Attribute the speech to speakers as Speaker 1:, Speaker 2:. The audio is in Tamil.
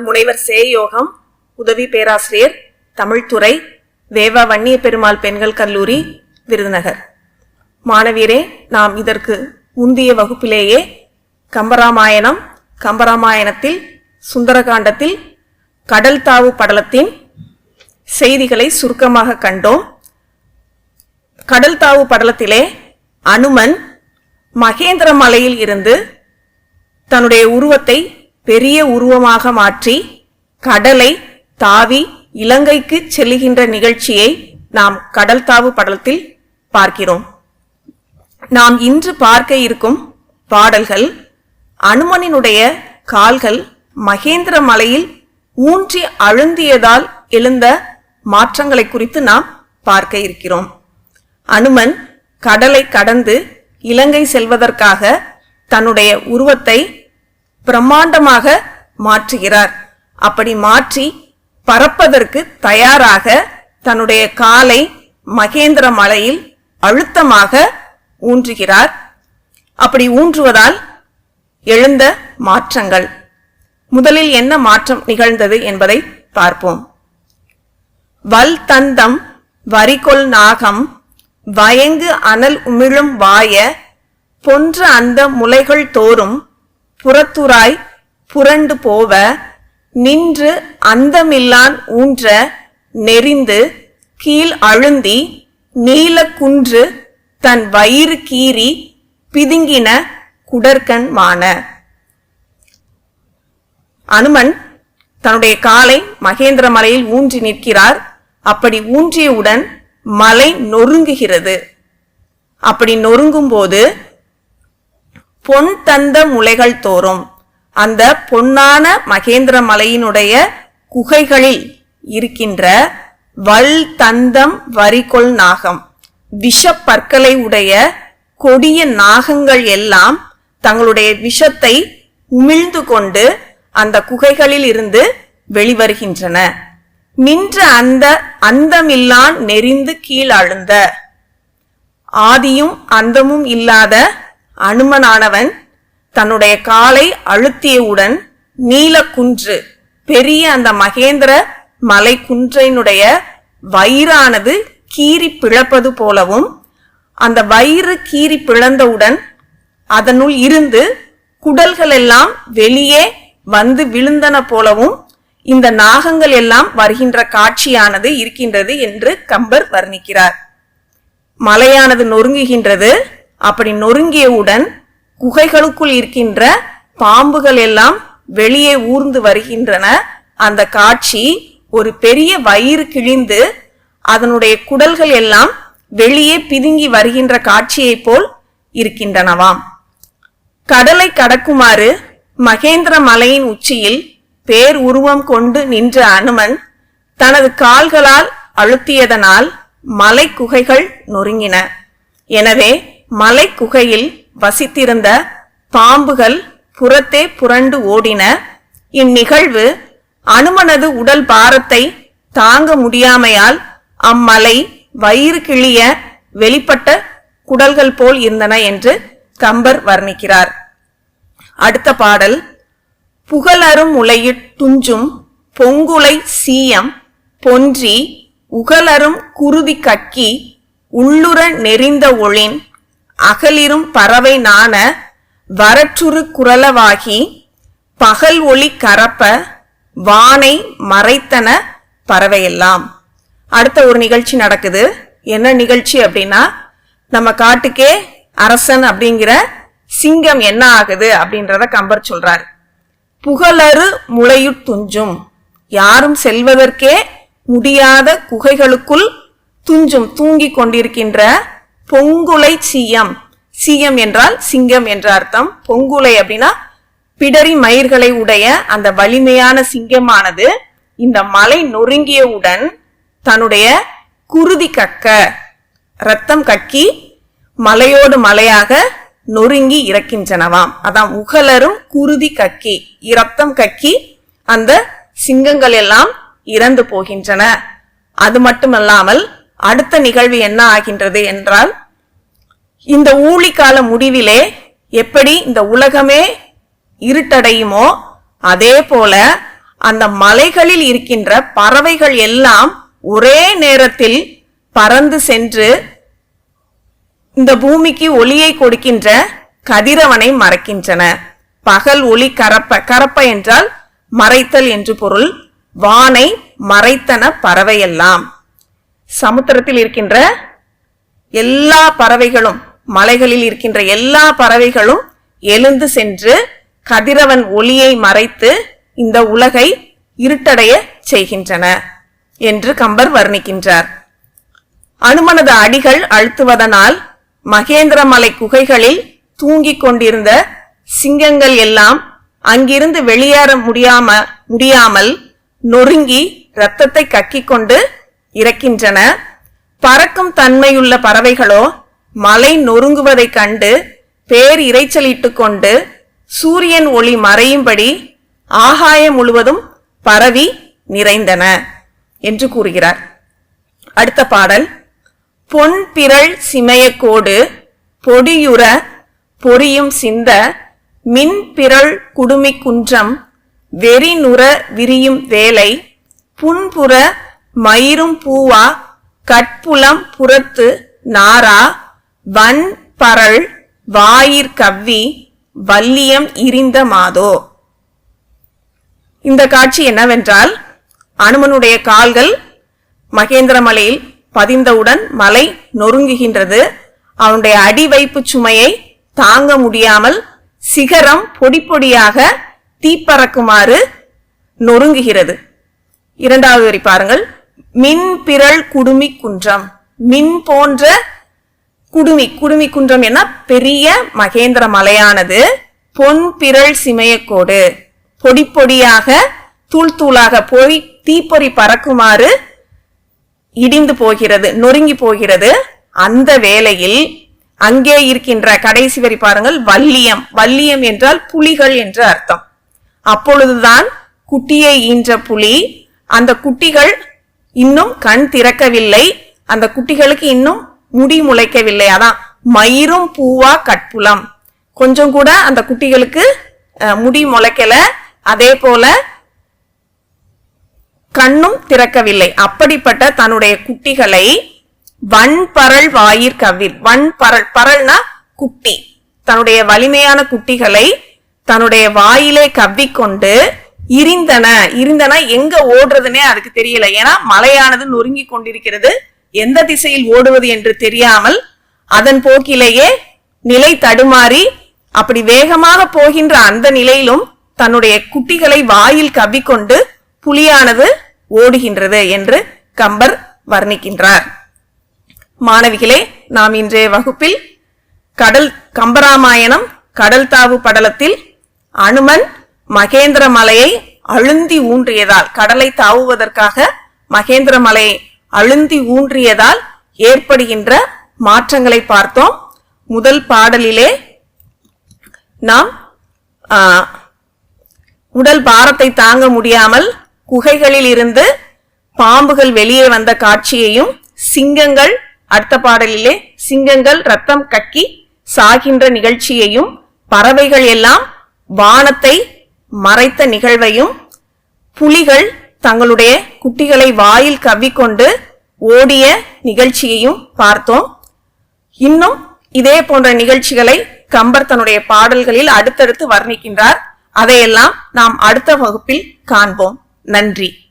Speaker 1: நான் முனைவர் சேயோகம் உதவி பேராசிரியர் தமிழ்துறை வேவா வன்னிய பெருமாள் பெண்கள் கல்லூரி விருதுநகர். மாணவியரே நாம் இதற்கு முந்திய வகுப்பிலேயே கம்பராமாயணம் கம்பராமாயணத்தில் சுந்தரகாண்டத்தில் கடல் தாவு படலத்தின் செய்திகளை சுருக்கமாக கண்டோம். கடல் தாவு படலத்திலே அனுமன் மகேந்திர மலையில் இருந்து தன்னுடைய உருவத்தை பெரிய உருவமாக மாற்றி கடலை தாவி இலங்கைக்கு செல்லுகின்ற நிகழ்ச்சியை நாம் கடல் தாவு படலத்தில் பார்க்கிறோம். நாம் இன்று பார்க்க இருக்கும் பாடல்கள் அனுமனினுடைய கால்கள் மகேந்திர மலையில் ஊன்றி அழுந்தியதால் எழுந்த மாற்றங்களை குறித்து நாம் பார்க்க இருக்கிறோம். அனுமன் கடலை கடந்து இலங்கை செல்வதற்காக தன்னுடைய உருவத்தை பிரம்மாண்டமாக மாற்றுகிறார். அப்படி மாற்றி பறப்பதற்கு தயாராக தன்னுடைய காலை மகேந்திர மலையில் அழுத்தமாக ஊன்றுகிறார். அப்படி ஊன்றுவதால் எழுந்த மாற்றங்கள். முதலில் என்ன மாற்றம் நிகழ்ந்தது என்பதை பார்ப்போம். வல் தந்தம் வரிகொள் நாகம் வயங்கு அனல் உமிழும் வாய பொன்ற அந்த முலைகள் தோறும் புறத்துராய் புரண்டு போவ நின்று அந்தமில்லான் ஊன்ற நெறிந்து கீழ் அழுந்தி நீல குன்று தன் வயிறு கீறி பிதுங்கின குடற்கண் மான. அனுமன் தன்னுடைய காலை மகேந்திர மலையில் ஊன்றி நிற்கிறார். அப்படி ஊன்றியவுடன் மலை நொறுங்குகிறது. அப்படி நொறுங்கும் போது பொன் தந்த முளைகள் தோறும் அந்த பொன்னான மகேந்திர மலையினுடைய குகைகளில் இருக்கின்ற வல் தந்தம் வரிகொள் நாகம் விஷப்பற்களை உடைய கொடிய நாகங்கள் எல்லாம் தங்களுடைய விஷத்தை உமிழ்ந்து கொண்டு அந்த குகைகளில் இருந்து வெளிவருகின்றன. நின்ற அந்த அந்தமில்லான் நெறிந்து கீழ் அழுந்த ஆதியும் அந்தமும் இல்லாத அனுமனானவன் தன்னுடைய காலை அழுத்தியவுடன் நீலக்குன்று பெரிய அந்த மகேந்திர மலை குன்றினுடைய வயிறானது கீறி பிளப்பது போலவும் அந்த வயிறு கீறி பிளந்தவுடன் அதனுள் இருந்து குடல்கள் எல்லாம் வெளியே வந்து விழுந்தன போலவும் இந்த நாகங்கள் எல்லாம் வருகின்ற காட்சியானது இருக்கின்றது என்று கம்பர் வர்ணிக்கிறார். மலையானது நொறுங்குகின்றது. அப்படி நொறுங்கியவுடன் குகைகளுக்குள் இருக்கின்ற பாம்புகள் எல்லாம் வெளியே ஊர்ந்து வருகின்றன. அந்த காட்சி ஒரு பெரிய வயிறு கிழிந்து அதனுடைய குடல்கள் எல்லாம் வெளியே பிதுங்கி வருகின்ற காட்சியைப் போல் இருக்கின்றனவாம். கடலை கடக்குமாறு மகேந்திர மலையின் உச்சியில் பேர் உருவம் கொண்டு நின்ற அனுமன் தனது கால்களால் அழுத்தியதனால் மலை குகைகள் நொறுங்கின. எனவே மலை குகையில் வசித்திருந்த பாம்புகள் புறத்தே புரண்டு ஓடின. இந்நிகழ்வு அனுமனது உடல் பாரத்தை தாங்க முடியாமையால் அம்மலை வயிறு கிழிய வெளிப்பட்ட குடல்கள் போல் இருந்தன என்று கம்பர் வர்ணிக்கிறார். அடுத்த பாடல். புகழரும் உலையிற் துஞ்சும் பொங்குலை சீயம் பொன்றி உகலரும் குருதி கக்கி உள்ளுற நெறிந்த ஒளின் அகலிரும் பறவை நாண வரற்றுரு குரலவாகி பகல் ஒளி கரப்ப வானை மறைத்தன பறவையெல்லாம். அடுத்த ஒரு நிகழ்ச்சி நடக்குது. என்ன நிகழ்ச்சி அப்படின்னா நம்ம காட்டுக்கே அரசன் அப்படிங்கிற சிங்கம் என்ன ஆகுது அப்படின்றத கம்பர் சொல்றார். புகழறு முளையுட் துஞ்சும். யாரும் செல்வதற்கே முடியாத குகைகளுக்குள் துஞ்சும் தூங்கிக் கொண்டிருக்கின்ற பொங்குலை சீயம். சீயம் என்றால் சிங்கம் என்ற அர்த்தம். பொங்குலை அப்படின்னா பிடரி மயிர்களை உடைய அந்த வலிமையான சிங்கமானது. இந்த மலை நொறுங்கியவுடன் தன்னுடைய குருதி கக்க ரத்தம் கக்கி மலையோடு மலையாக நொறுங்கி இறக்கின்றனவாம். அதான் உகலரும் குருதி கக்கி இரத்தம் கக்கி அந்த சிங்கங்கள் எல்லாம் இறந்து போகின்றன. அது மட்டுமல்லாமல் அடுத்த நிகழ்வு என்ன ஆகின்றது என்றால் இந்த ஊழிக்கால முடிவிலே எப்படி இந்த உலகமே இருட்டடையுமோ அதே போல அந்த மலைகளில் இருக்கின்ற பறவைகள் எல்லாம் ஒரே நேரத்தில் பறந்து சென்று இந்த பூமிக்கு ஒளியை கொடுக்கின்ற கதிரவனை மறைக்கின்றன. பகல் ஒளி கரப்ப கரப்ப என்றால் மறைத்தல் என்று பொருள். வானை மறைத்தன பறவையெல்லாம். சமுத்திரத்தில் இருக்கின்ற எல்லா பறவைகளும் மலைகளில் இருக்கின்ற எல்லா பறவைகளும் எழுந்து சென்று கதிரவன் ஒளியை மறைத்து இந்த உலகை இருட்டடைய செய்கின்றன என்று கம்பர் வர்ணிக்கின்றார். அனுமனது அடிகள் அழுத்துவதனால் மகேந்திர மலை குகைகளில் தூங்கிக் கொண்டிருந்த சிங்கங்கள் எல்லாம் அங்கிருந்து வெளியேற முடியாம முடியாமல் நொறுங்கி இரத்தத்தை கக்கிக் கொண்டு இறக்கின்றன. பறக்கும் தன்மையுள்ள பறவைகளோ மலை நொறுங்குவதைக் கண்டு பேர் இறைச்சலிட்டு கொண்டு சூரியன் ஒளி மறையும்படி ஆகாயம் முழுவதும் பரவி நிறைந்தன என்று கூறுகிறார். அடுத்த பாடல். பொன் பிறள் சிமையக்கோடு பொடியுற பொரியும் சிந்த மின் பிறள் குடுமி குன்றம் வெறிநுற விரியும் வேலை புன்புற மயிரும் பூவா கட்புலம் புறத்து நாரா வன் பரள் வாயிற் கவ்வி வல்லியம் இரிந்த மாதோ. இந்த காட்சி என்னவென்றால் அனுமனுடைய கால்கள் மகேந்திரமலையில் பதிந்தவுடன் மலை நொறுங்குகின்றது. அவனுடைய அடி வைப்பு சுமையை தாங்க முடியாமல் சிகரம் பொடி பொடியாக தீப்பறக்குமாறு நொறுங்குகிறது. இரண்டாவது வரி பாருங்கள். மின் பிறள் குடுமி குன்றம் மின் போன்ற குடுமி குடுமி குன்றம் என்ன? பெரிய மகேந்திர மலையானது. பொன் பிறள் சிமையக்கோடு. பொடி பொடியாக தூள் தூளாக போய் தீப்பொறி பறக்குமாறு இடிந்து போகிறது நொறுங்கி போகிறது. அந்த வேளையில் அங்கே இருக்கின்ற கடைசி வரி பாருங்கள் வல்லியம் வல்லியம் என்றால் புலிகள் என்று அர்த்தம். அப்பொழுதுதான் குட்டியை ஈன்ற புலி அந்த குட்டிகள் இன்னும் கண் திறக்கவில்லை. அந்த குட்டிகளுக்கு இன்னும் முடி முளைக்கவில்லை. அதான் மயிரும் பூவா கட்புலம். கொஞ்சம் கூட அந்த குட்டிகளுக்கு முடி முளைக்கல. அதே போல கண்ணும் திறக்கவில்லை. அப்படிப்பட்ட தன்னுடைய குட்டிகளை வன்பரல் வாயிற் கவ்வில். வன்பரல் பரல்னா குட்டி. தன்னுடைய வலிமையான குட்டிகளை தன்னுடைய வாயிலே கவ்விக்கொண்டு இருந்தன. இருந்தன எங்க ஓடுறதுன்னே அதுக்கு தெரியல. ஏன்னா மலையானது நொறுங்கி கொண்டிருக்கிறது. எந்த திசையில் ஓடுவது என்று தெரியாமல் அதன் போக்கிலேயே நிலை தடுமாறி அப்படி வேகமாக போகின்ற அந்த நிலையிலும் தன்னுடைய குட்டிகளை வாயில் கவ்விக்கொண்டு புலியானது ஓடுகின்றது என்று கம்பர் வர்ணிக்கின்றார். மாணவிகளே நாம் இன்றைய வகுப்பில் கடல் கம்பராமாயணம் கடல் தாவு படலத்தில் அனுமன் மகேந்திர மலையை அழுந்தி ஊன்றியதால் கடலை தாவுவதற்காக மகேந்திர மலையை அழுந்தி ஊன்றியதால் ஏற்படுகின்ற மாற்றங்களை பார்த்தோம். முதல் பாடலிலே நாம் உடல் பாரத்தை தாங்க முடியாமல் குகைகளில் இருந்து பாம்புகள் வெளியே வந்த காட்சியையும் சிங்கங்கள் அடுத்த பாடலிலே சிங்கங்கள் ரத்தம் கக்கி சாகின்ற நிகழ்ச்சியையும் பறவைகள் எல்லாம் வானத்தை மறைத்த நிகழ்வையும் புலிகள் தங்களுடைய குட்டிகளை வாயில் கவ்விக்கொண்டு ஓடிய நிகழ்ச்சியையும் பார்த்தோம். இன்னும் இதே போன்ற நிகழ்ச்சிகளை கம்பர் தன்னுடைய பாடல்களில் அடுத்தடுத்து வர்ணிக்கின்றார். அதையெல்லாம் நாம் அடுத்த வகுப்பில் காண்போம். நன்றி.